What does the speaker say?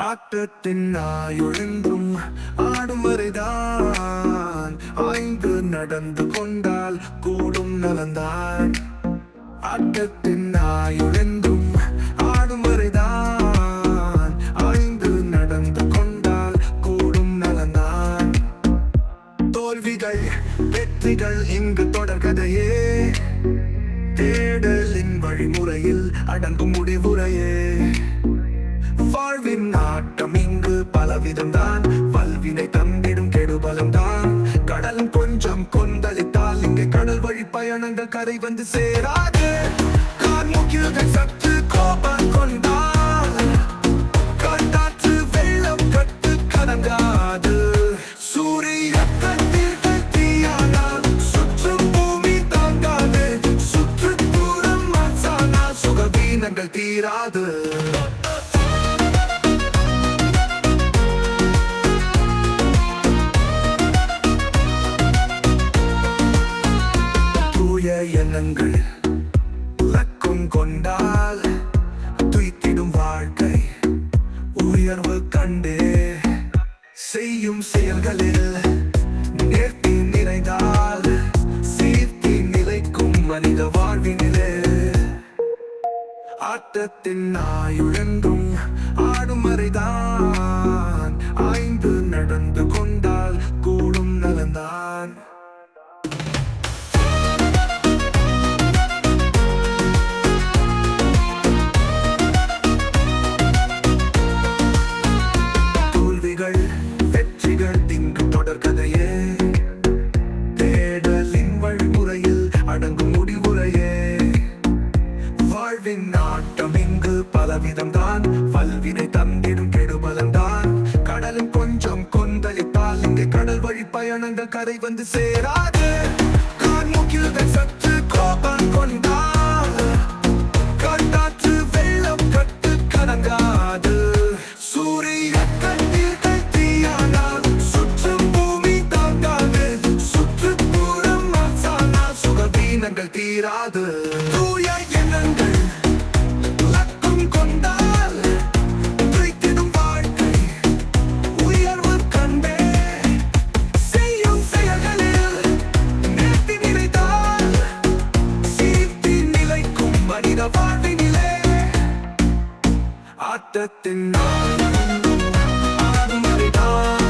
ஆட்டத்தின் நாயொழுங்கும் ஆடும் வரைதான். ஆய்ந்து நடந்து கொண்டால் கூடும் நலந்தான். ஆட்டத்தின் நாயொழுங்கும் ஆடும் வரைதான். ஆய்ந்து நடந்து கொண்டால் கூடும் நலந்தான். தோல்விகள் வெற்றிகள் இங்கு தொடர்கதையே. தேடலின் வழிமுறையில் அடங்கும் முடிவுரையே. பலவிதம்தான் வல்வினை தந்திடும் கெடுபலம்தான். கடல் கொஞ்சம் கொந்தளித்தால் இங்கே கடல் வழி பயணங்கள் கரை வந்து சேராது. கார்முகில்கள் சற்று கோபம் கொண்டால் காட்டாற்று வெள்ளம் கட்டு கலங்காது சூரிய எண்ணங்கள் இலக்கும் கொண்டால் துய்த்திடும் வாழ்க்கை உயர்வு கண்டு செய்யும் செயல்களில் நேர்த்தி நிறைந்தால் சீர்த்தி நிலைக்கும் மனித வாழ்வினிலே. ஆட்டத்தின் நாயுழங்கும் ஆடும் வரைதான் பலவிதம் தான். பல்வினை தந்திடும் கெடுபலம்தான் கடலும் கொஞ்சம் கொந்தளித்தால் இங்கே கடல் வழி பயணங்கள் கரை வந்து சேராது. கார்முகில்கள் சற்று கோபம் கொண்டால் காட்டாற்று வெள்ளம் கட்டு கலங்காது. சூரிய கண்ணீர்கள் தீயானால் சுற்றும் பூமி தாங்காது. சுற்றுப்புறம் மாசானால் சுகவீனங்கள் தீராது. ஆட்டத்தின் நாள் ஆடும் வரைதான்